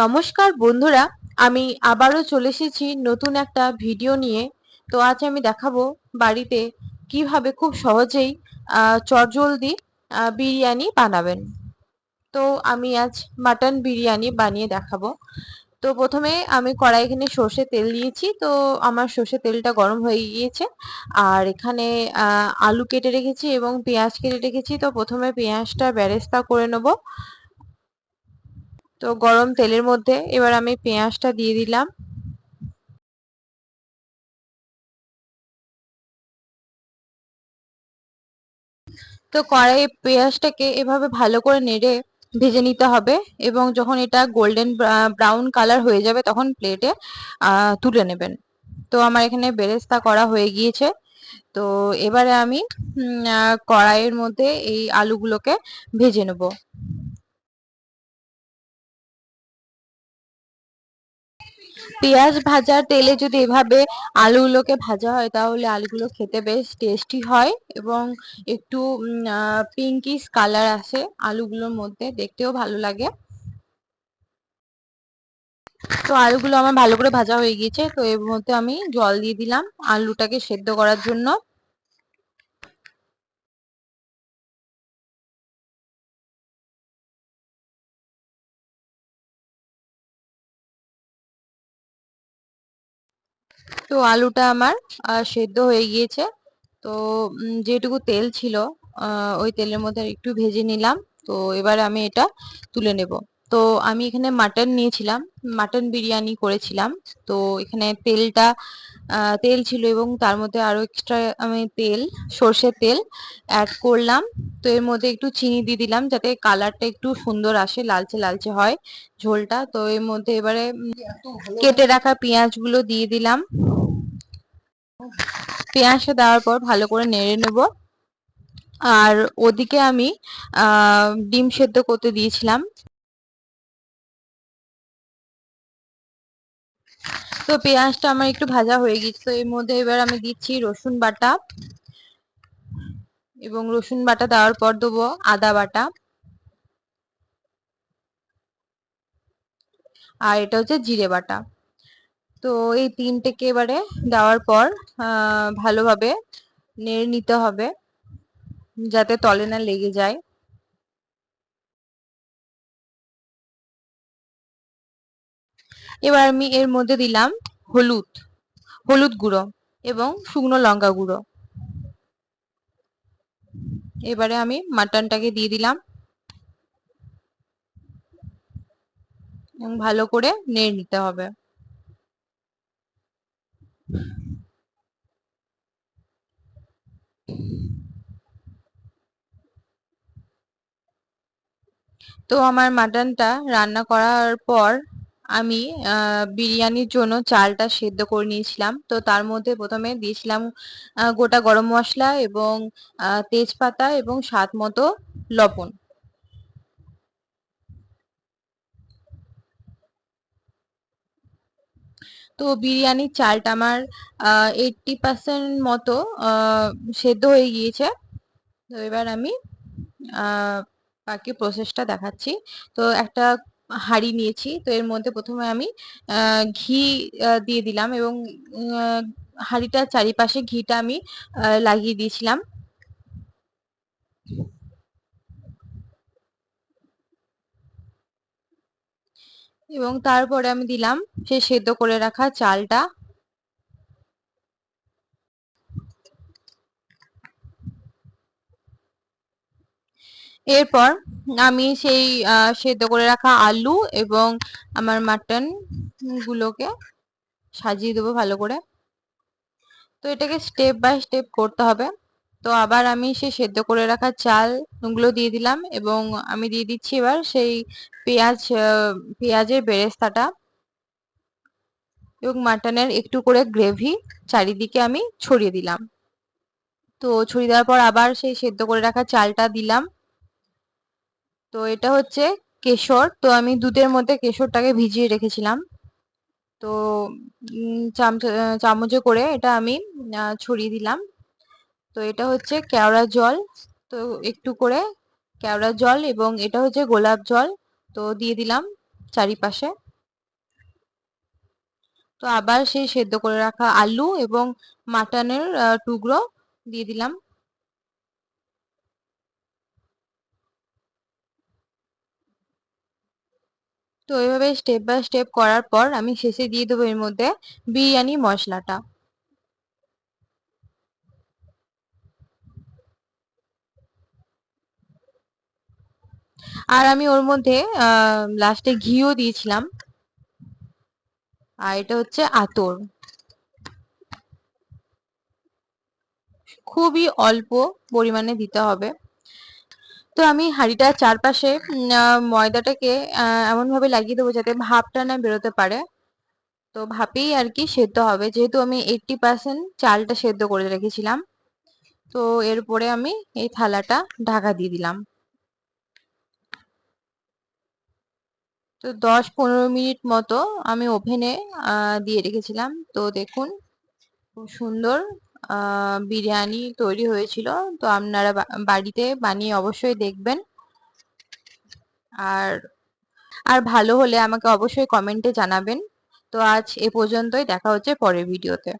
নমস্কার বন্ধুরা, আমি আবারও চলে এসেছি নতুন একটা ভিডিও নিয়ে। তো আজ আমি দেখাবো বাড়িতে কীভাবে খুব সহজেই চটজলদি বিরিয়ানি বানাবেন। তো আমি আজ মাটন বিরিয়ানি বানিয়ে দেখাবো। তো প্রথমে আমি কড়াই এখানে সর্ষে তেল দিয়েছি। তো আমার সর্ষে তেলটা গরম হয়ে গিয়েছে। আর এখানে আলু কেটে রেখেছি এবং পেঁয়াজ কেটে রেখেছি। তো প্রথমে পেঁয়াজটা বেরেস্তা করে নেব। তো গরম তেলের মধ্যে এবার আমি পেঁয়াজটা দিয়ে দিলাম। তো কড়াই পেঁয়াজটাকে এভাবে ভালো করে নেড়ে ভেজে নিতে হবে এবং যখন এটা গোল্ডেন ব্রাউন কালার হয়ে যাবে তখন প্লেটে তুলে নেবেন। তো আমার এখানে বেরেস্তা করা হয়ে গিয়েছে। তো এবারে আমি কড়াইয়ের মধ্যে এই আলুগুলোকে ভেজে নেব। পেঁয়াজ ভাজা, তেলে যদি এভাবে আলুগুলোকে ভাজা হয়, তাহলে আলুগুলো খেতে বেশ টেস্টি হয় এবং একটু পিঙ্কিশ কালার আসে আলুগুলোর মধ্যে। দেখতেও ভালো লাগে। তো আলুগুলো আমার ভালো করে ভাজা হয়ে গিয়েছে। তো এর মধ্যে আমি জল দিয়ে দিলাম আলুটাকে সেদ্ধ করার জন্য। তো আলুটা আমার সেদ্ধ হয়ে গিয়েছে। তো যেটুকু তেল ছিল ওই তেলের মধ্যে একটু ভেজে নিলাম। তো এবার আমি এটা তুলে নেব। তো আমি এখানে মাটন নিয়েছিলাম, মাটন বিরিয়ানি করেছিলাম। তো এখানে তেলটা তেল ছিল এবং তার মধ্যে আরও এক্সট্রা আমি তেল, সর্ষের তেল অ্যাড করলাম। তো এর মধ্যে একটু চিনি দিয়ে দিলাম যাতে কালারটা একটু সুন্দর আসে, লালচে লালচে হয় ঝোলটা। তো এর মধ্যে এবারে কেটে রাখা পেঁয়াজগুলো দিয়ে দিলাম। পেঁয়াজটা দেওয়ার পর ভালো করে নেড়ে নেব। আর ওদিকে আমি ডিম সেদ্ধ করতে দিয়েছিলাম। তো পেঁয়াজটা আমার একটু ভাজা হয়ে গেছে তো এর মধ্যে এবার আমি দিচ্ছি রসুন বাটা। এবং রসুন বাটা দেওয়ার পর দেবো আদা বাটা। আর এটা হচ্ছে জিরে বাটা। তো এই তিনটেকে এবারে দেওয়ার পর ভালোভাবে নেড়ে নিতে হবে যাতে তলে না লেগে যায়। এবার আমি এর মধ্যে দিলাম হলুদ হলুদ গুঁড়ো এবং শুকনো লঙ্কা গুঁড়ো। এবারে আমি মাটনটাকে দিয়ে দিলাম ভালো করে নেড়ে নিতে হবে। তো আমার মাটনটা রান্না করার পর আমি বিরিয়ানির জন্য চালটা সেদ্ধ করে নিয়েছিলাম। তো তার মধ্যে প্রথমে দিয়েছিলাম গোটা গরম মশলা এবং তেজপাতা এবং স্বাদ মতো লবণ। তো বিরিয়ানির চালটা আমার এইটটি পার্সেন্ট মতো সেদ্ধ হয়ে গিয়েছে। তো এবার আমি বাকি প্রসেসটা দেখাচ্ছি। তো একটা হাঁড়ি নিয়েছি, তো এর মধ্যে প্রথমে আমি ঘি দিয়ে দিলাম এবং হাঁড়িটার চারিপাশে ঘিটা আমি লাগিয়ে দিয়েছিলাম। এবং তারপরে আমি দিলাম, সে সেদ্ধ করে রাখা চালটা। এরপর আমি সেই সেদ্ধ করে রাখা আলু এবং আমার মাটন গুলোকে সাজিয়ে দেবো ভালো করে। তো এটাকে স্টেপ বাই স্টেপ করতে হবে। তো আবার আমি সেই সেদ্ধ করে রাখা চালগুলো দিয়ে দিলাম এবং আমি দিয়ে দিচ্ছি এবার সেই পেঁয়াজ পেঁয়াজের বেরেস্তাটা এবং মাটনের একটু করে গ্রেভি চারিদিকে আমি ছড়িয়ে দিলাম। তো ছড়িয়ে দেওয়ার পর আবার সেই সেদ্ধ করে রাখা চালটা দিলাম। তো এটা হচ্ছে কেশর। তো আমি দুধের মধ্যে কেশরটাকে ভিজিয়ে রেখেছিলাম। তো চামচে করে এটা আমি ছড়িয়ে দিলাম। তো এটা হচ্ছে কেওড়া জল। তো একটু করে কেওড়া জল এবং এটা হচ্ছে গোলাপ জল। তো দিয়ে দিলাম চারিপাশে। তো আবার সেই সেদ্ধ করে রাখা আলু এবং মাটনের টুকরো দিয়ে দিলাম। তো এইভাবে স্টেপ বাই স্টেপ করার পর আমি শেষে দিয়ে দেবো এর মধ্যে বিরিয়ানি মশলাটা। আর আমি ওর মধ্যে লাস্টে ঘিও দিয়েছিলাম। আর এটা হচ্ছে আতর। খুবই অল্প পরিমাণে দিতে হবে। তো আমি হাঁড়িটার চারপাশে ময়দাটাকে এমন ভাবে লাগিয়ে দেবো যাতে ভাপটা না বেরোতে পারে। তো ভাপেই আর কি সেদ্ধ হবে। যেহেতু আমি এইটটি পার্সেন্ট চালটা সেদ্ধ করে রেখেছিলাম, তো এরপরে আমি এই থালাটা ঢাকা দিয়ে দিলাম। তো দশ পনেরো মিনিট মতো আমি ওভেনে দিয়ে রেখেছিলাম। তো দেখুন, খুব সুন্দর বিরিয়ানি তৈরি হয়েছিল। তো আপনারা বাড়িতে বানিয়ে অবশ্যই দেখবেন। আর আর ভালো হলে আমাকে অবশ্যই কমেন্টে জানাবেন। তো আজ এ পর্যন্তই, দেখা হচ্ছে পরের ভিডিওতে